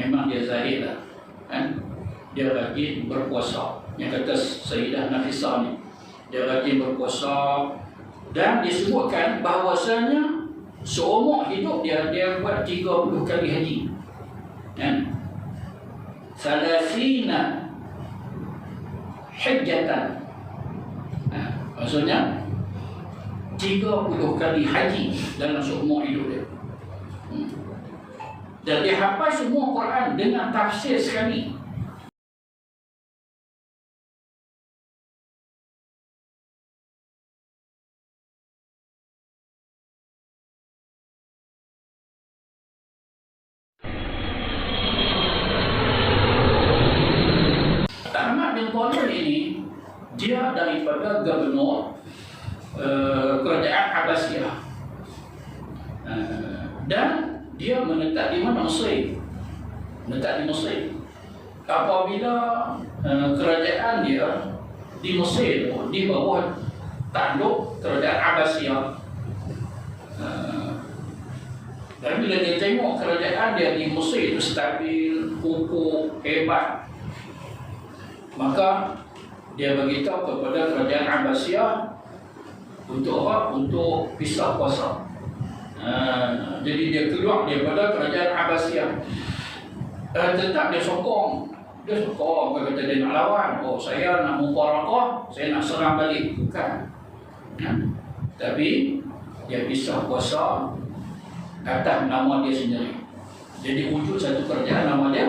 memang dia zahid lah kan? Dia rajin berpuasa. Yang kata Sayyidah Nafisah ni dia rajin berpuasa dan disebutkan bahawasanya seumur hidup dia dia buat 30 kali haji kan? Salasina hajjatan. Ha, maksudnya 30 kali haji dalam seumur hidup dia. Dan dia hafal semua Quran dengan tafsir sekali Ahmad bin Talib ini dia daripada gubernur uh, kerajaan Abbasiyah uh, dan dia menetap di mana Mesir menetap di Mesir apabila uh, kerajaan dia di Mesir di bawah tanduk kerajaan Abbasiyah uh, dan bila dia tengok kerajaan dia di Mesir itu stabil, kukuh, hebat maka dia beritahu kepada kerajaan Abbasiyah untuk apa? Untuk pisah kuasa. Ha, jadi dia keluar daripada kerajaan Abbasiyah. Uh, tetap dia sokong. Dia sokong. Dia kata dia nak lawan. Oh saya nak mufarakah, saya nak serang balik. Bukan. Ha? Tapi dia pisah kuasa atas nama dia sendiri. Jadi wujud satu kerajaan dia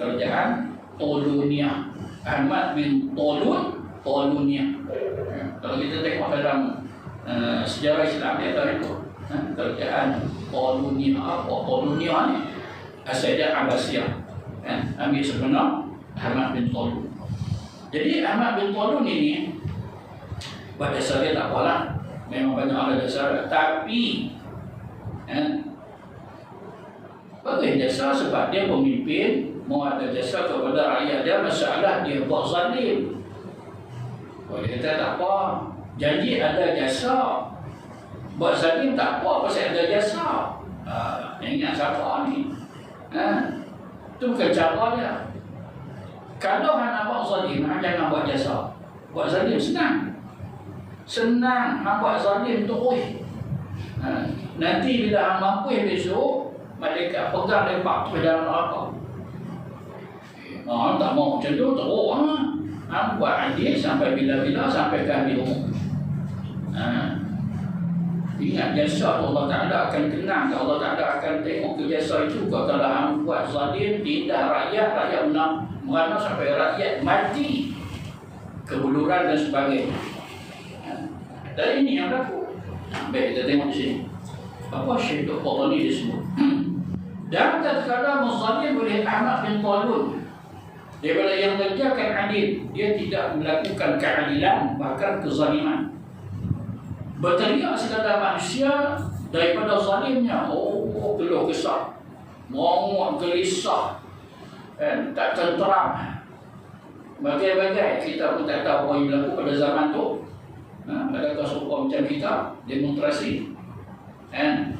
kerajaan Tolunia. Ahmad bin Tolun Tolunia. Ya, kalau kita tengok dalam uh, sejarah Islam dia tahu itu kerajaan Tolunia apa Tolunia ni asal dia Abbasiyah. Uh, ambil sebenar Ahmad bin Tolun. Jadi Ahmad bin Tolun ini pada dasar dia tak apalah. Memang banyak ada dasar tapi uh, bagi jasa sebab dia pemimpin mau ada jasa kepada rakyat dia masalah dia buat zalim kalau dia kata tak apa janji ada jasa buat zalim tak apa pasal ada jasa ha, ingat siapa ni ha? itu bukan cara dia kalau nak buat zalim jangan buat jasa buat zalim senang senang nak buat zalim tu ha, nanti bila hang mampu besok mereka pegang lepak ke dalam neraka. Oh, tak mau macam tu, teruk ha. Ha, buat adil sampai bila-bila sampai ke akhir umur. Ha. Ingat jasa Allah Ta'ala akan kenang Allah Ta'ala akan tengok ke jasa itu. Kalau hang buat zalim, tindak rakyat, rakyat menang Merana sampai rakyat mati Kebuluran dan sebagainya. Ha. Dan ini yang berlaku. Baik, kita tengok di sini. Apa Syekh Dr. ni disebut dan tatkala muzalim oleh Ahmad bin Talun. Daripada yang mengerjakan adil dia tidak melakukan keadilan bahkan kezaliman berteriak segala manusia daripada zalimnya. Oh keluh kesah. Muak gelisah. Dan tak tenteram. Bagai-bagai kita pun tak tahu apa yang berlaku pada zaman tu. Ha, adakah serupa macam kita demonstrasi. Kan?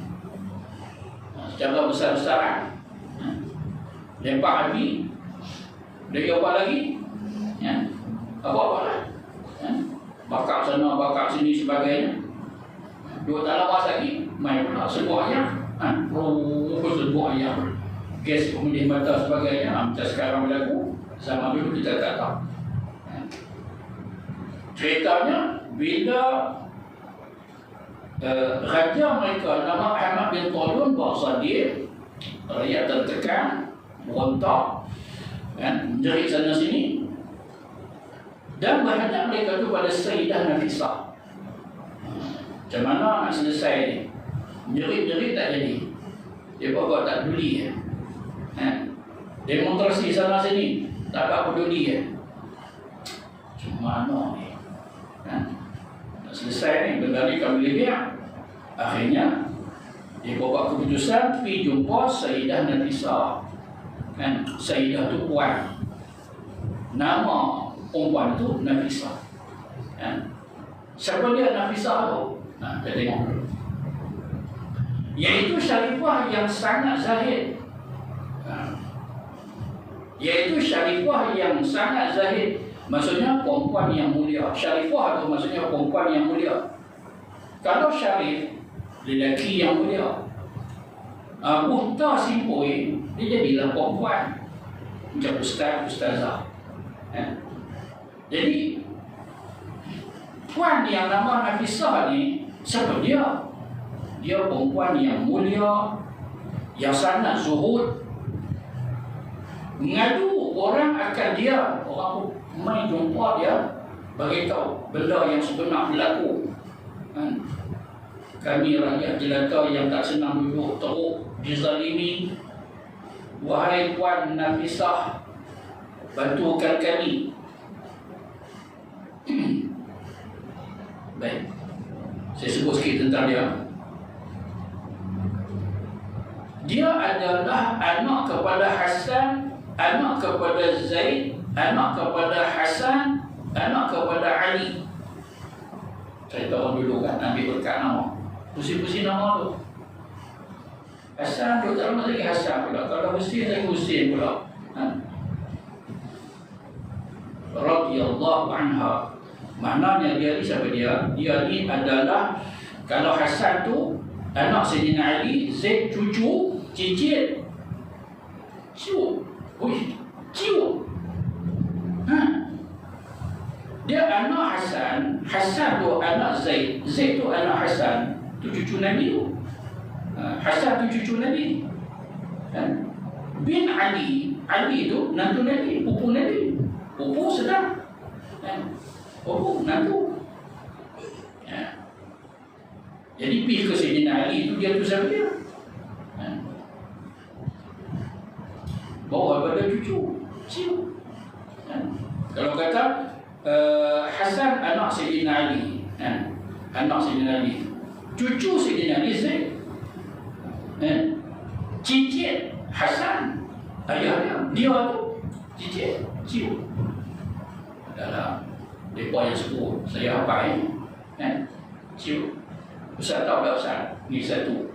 Secara besar-besaran. Ha? lempar api lagi apa lagi. Ya? apa-apa lah. Ya? bakar sana, bakar sini sebagainya dua tak lawas lagi main pula sebuah ayam ha? oh, sebuah ayam gas kemudian mata sebagainya ha? macam sekarang berlaku zaman dulu kita tak tahu ha? ceritanya bila uh, raja mereka nama Ahmad bin Talun bahasa dia rakyat tertekan berontak kan menjerit sana sini dan berhadap mereka itu pada Sayyidah Nafisah macam mana nak selesai ni? Menjerit-jerit tak jadi. Dia buat tak peduli ya. Ha? demonstrasi sana sini tak apa peduli ya. macam mana ni? Ha? selesai ni kendali kami lebih akhirnya dia bawa keputusan pergi jumpa Sayyidah Nafisa. Kan Sayyidah tu puan. Nama perempuan tu Nafisa. Kan siapa dia Nafisa tu nah kita tengok iaitu syarifah yang sangat zahid ha. Iaitu syarifah yang sangat zahid Maksudnya perempuan yang mulia. Syarifah itu maksudnya perempuan yang mulia. Kalau syarif Lelaki yang mulia uh, Buta simpoi Dia jadilah perempuan. Macam ustaz, ustazah. Eh? Jadi Puan yang nama Nafisah ni Siapa? Dia? Dia perempuan yang mulia Yang sangat zuhud. Mengadu orang akan dia. Orang mai jumpa dia bagi tahu benda yang sebenar berlaku. Kan? kami rakyat jelata yang tak senang duduk teruk dizalimi. Wahai puan Nafisah bantukan kami baik sikit tentang dia dia adalah anak kepada Hasan anak kepada Zaid anak kepada Hasan, anak kepada Ali. Saya tahu dulu kan ambil berkat nama. Pusing-pusing nama tu. Hasan tu tak lagi Hasan pula. Kalau Husin lagi Husin pula. Ha? Radiyallahu anha. Maknanya dia ni siapa dia? Dia ni adalah kalau Hasan tu anak Sayyidina Ali, Zaid cucu, cicit. Cium. Ui, cium. Ha. Dia anak Hasan, Hasan tu anak Zaid, Zaid tu anak Hasan, tu cucu Nabi tu. Ha. Hasan tu cucu Nabi. Ha. Bin Ali, Ali tu nantu Nabi, pupu Nabi. Pupu sedang. Ha. Pupu nantu. Ha. Jadi pergi ke Sayyidina Ali tu dia tu siapa dia? Ha. Bawa pada cucu. Cium. Kalau kata uh, Hasan anak Sayyidina Ali eh? Anak Sayyidina Ali Cucu Sayyidina Ali Zaid eh? Cicit Hasan Ayah dia Dia tu Cicit Cium Dalam Mereka yang sebut Saya apa ini eh? Cium Ustaz tahu tak Ustaz Ni satu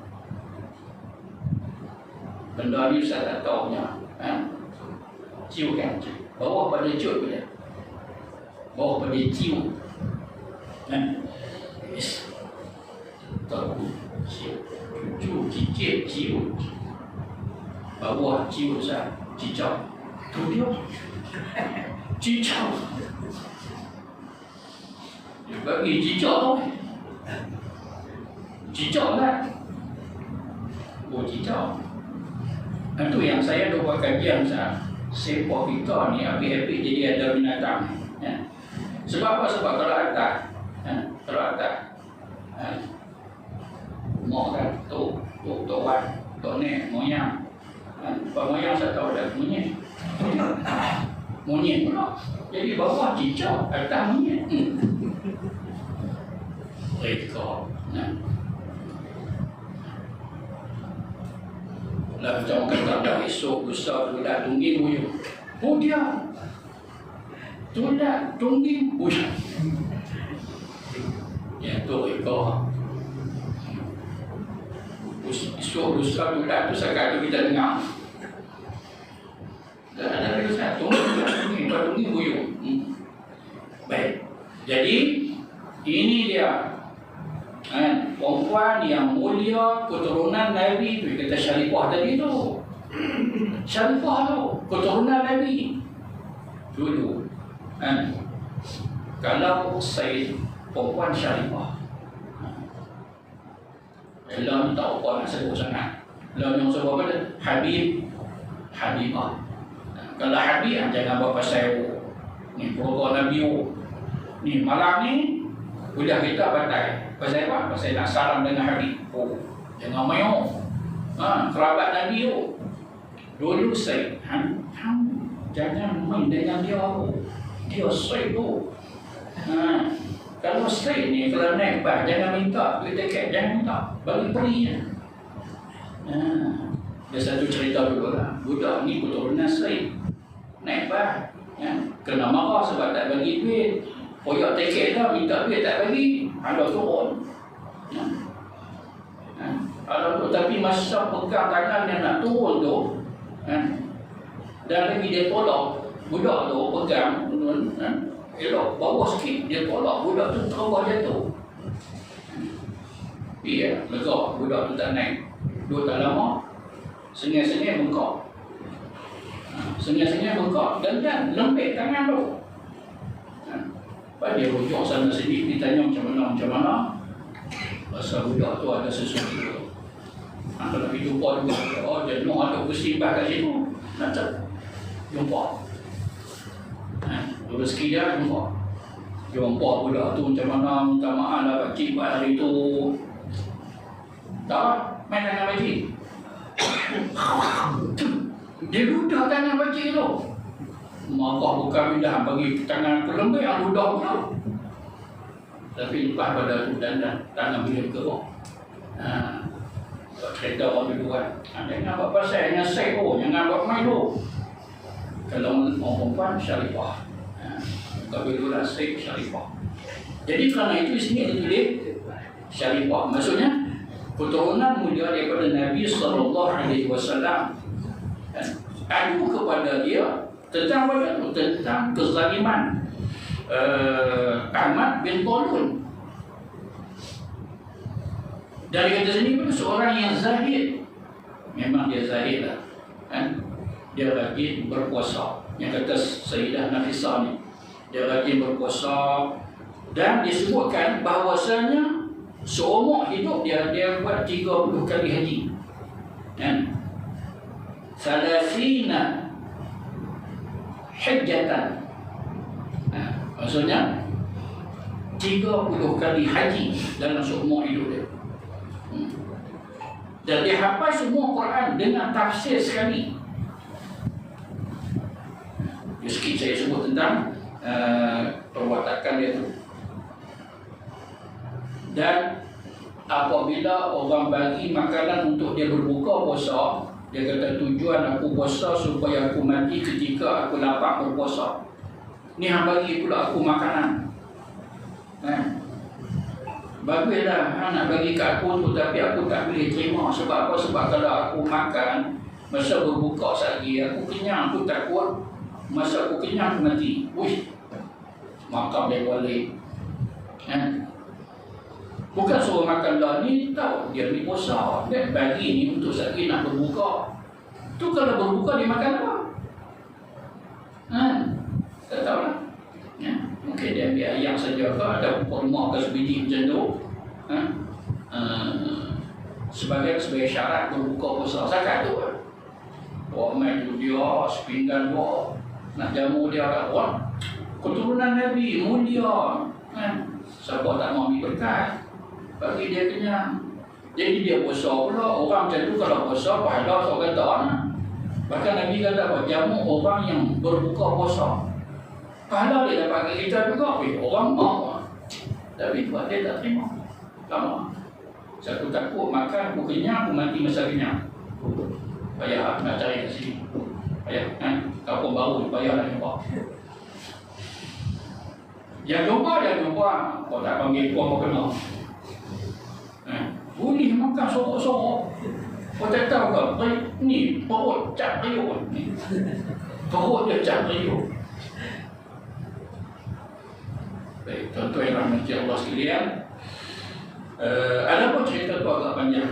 Benda ni Ustaz tak tahu punya eh? Cium kan Bawah pada cut punya bawah pada cium kan yes. tahu cium cucu cicit cium bawah cium sah cicau tu dia cicau dia bagi cicau tu cicau kan oh cicau itu yang saya lupa kajian sah sepak kita ni habis-habis jadi ada binatang ya. Sebab apa? Sebab kalau atas ha? Kalau atas ha? Mau kan tu Tu tu wan Tu ni moyang ha? Pak moyang saya tahu dah Monyet Monyet pula Jadi bawah cicak Atas monyet hmm. Rekod ha? Lah macam kata dah esok Besar tu dah tungging buyuk Oh dia Tunda tungging bush. Ya tu iko. Isu lusa tunda tu sekarang kita dengar. Dan ada lagi satu tungging, tungging buyung. Hmm. Baik. Jadi ini dia kan perempuan yang mulia keturunan Nabi tu kata Syarifah tadi tu. Syarifah tu keturunan Nabi. Dulu kan? Kalau saya perempuan syarifah. Ella ni tak apa nak sebut sangat. Ella yang sebut apa? Habib Habibah. Kalau Habib ah, jangan buat pasal Ni program Nabi Ni malam ni Kuliah kita batai Pasal apa? Pasal nak salam dengan Habib oh, Jangan mayo ha, Kerabat Nabi tu Dulu saya han, han, Jangan main dengan dia oh. Dia straight tu ha. kalau straight ni kalau naik bas jangan minta duit tiket jangan minta. Bagi free je ha. dia satu cerita dulu lah. Budak ni keturunan straight naik bas ya. kena marah sebab tak bagi duit. Koyak tiket dah minta duit tak bagi ada turun. Ya. Ha. Kalau tu, tapi masa pegang tangan yang nak turun tu, ha, dan lagi dia tolak budak tu pegang ha? elok bawa sikit dia tolak budak tu terbawah jatuh iya lega budak tu tak naik. Dua tak lama sengih-sengih bengkak. Ha, sengih-sengih bengkak. Dan dan lembek tangan tu ha, dia rujuk sana sini ditanya macam mana macam mana? Pasal budak tu ada sesuatu. Ha, kalau jumpa juga oh dia nak ada musibah kat situ nak jumpa. Ha, rezeki dia jumpa. Jumpa budak tu macam mana minta maaf lah pakcik pada hari tu. Tak main dengan pakcik dia ludah tangan pakcik tu Maka bukan mindah bagi tangan aku lembik yang ludah pula tapi lepas pada tu dan tangan bila ke ha, kereta orang dulu kan Jangan buat pasal Jangan say tu Jangan buat main tu Kalau orang perempuan Syarifah. Tapi dulu lah Syarifah. Jadi kerana itu Sini tulis Syarifah. Maksudnya Keturunan mulia daripada Nabi Sallallahu Alaihi Wasallam. Adu kepada dia Tentang apa itu? Tentang kezaliman uh, Ahmad bin Tolun dari kata sini pun seorang yang zahid. Memang dia zahid lah kan? Dia rajin berpuasa. Yang kata Sayyidah Nafisah ni. Dia rajin berpuasa. Dan disebutkan bahawasanya Seumur hidup dia Dia buat 30 kali haji. Kan? Salasina Hajjatan ha, Maksudnya 30 kali haji dalam seumur hidup dia dan dia hafal semua Quran dengan tafsir sekali. Ya, sikit saya sebut tentang uh, perwatakan dia tu. Dan apabila orang bagi makanan untuk dia berbuka puasa, dia kata tujuan aku puasa supaya aku mati ketika aku lapar berpuasa. Ni hang bagi pula aku makanan. Eh? Baguslah ha, nak bagi kat aku tu tapi aku tak boleh terima sebab apa? Sebab kalau aku makan masa berbuka lagi aku kenyang aku takut masa aku kenyang aku mati. Wih. Makan dia balik. Ha? Bukan suruh makan lah ni tahu dia ni puasa. Dia bagi ni untuk lagi nak berbuka. Tu kalau berbuka dia makan apa? Ha? Tak tahu lah. Ya mungkin dia ambil ayam saja ke ada kurma ke sebiji macam tu ha? uh, sebagai sebagai syarat berbuka puasa zakat tu kan bawa mai tu dia sepinggan dua nak jamu dia kat orang keturunan Nabi mulia kan siapa tak mau ambil berkat bagi dia kenyang jadi dia puasa pula. Orang macam tu kalau puasa pahala so kata ha? bahkan Nabi kata apa? Jamu orang yang berbuka puasa. Pahala dia dapat kat kita juga orang mau Tapi buat dia tak terima. Lama Satu takut makan aku kenyang Aku mati masa kenyang. Payah nak cari kat sini. Payah kan? Kapur baru payah nak jumpa. Yang jumpa dia jumpa. Kau tak panggil kau kena? Makan sorok-sorok. Kau tak tahu ke Ni perut cap riuk Perut dia cap riuk. Baik, tuan-tuan yang rahmati Allah sekalian. Uh, Ada pun cerita tu agak panjang?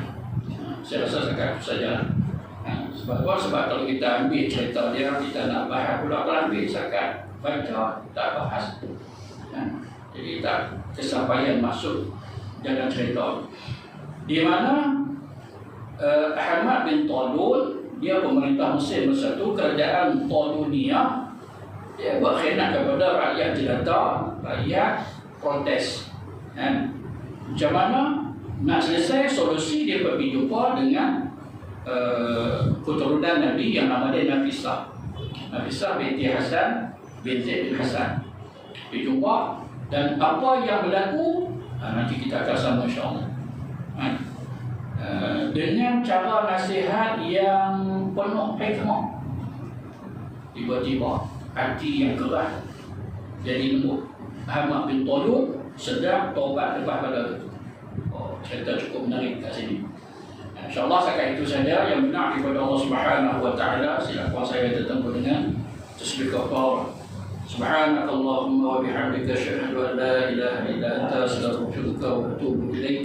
Saya rasa sekat itu saja. Uh, Sebab apa? Sebab kalau kita ambil cerita dia Kita nak bahas pula Kalau ambil zakat Baca, tak bahas. Uh, Jadi tak kesampaian masuk Dalam cerita Di mana uh, Ahmad bin Talul Dia pemerintah Mesir masa itu Kerajaan Talunia dia buat khianat kepada rakyat jelata, rakyat protes. Kan? Macam mana nak selesai solusi dia pergi jumpa dengan uh, keturunan Nabi yang nama dia Nafisah. Nafisah binti Hasan bin Zaid bin Hasan. Dia jumpa dan apa yang berlaku uh, nanti kita akan sama insya-Allah. Kan? Uh, dengan cara nasihat yang penuh hikmah. Tiba-tiba hati yang keras jadi lembut Ahmad bin Talib sedang taubat lepas pada oh, cerita cukup menarik kat sini InsyaAllah setakat itu saja yang benar daripada Allah Subhanahu Wa Taala. Silakan saya bertemu dengan tasbih kafar. سبحانك اللهم وبحمدك اشهد ان لا اله الا انت استغفرك واتوب اليك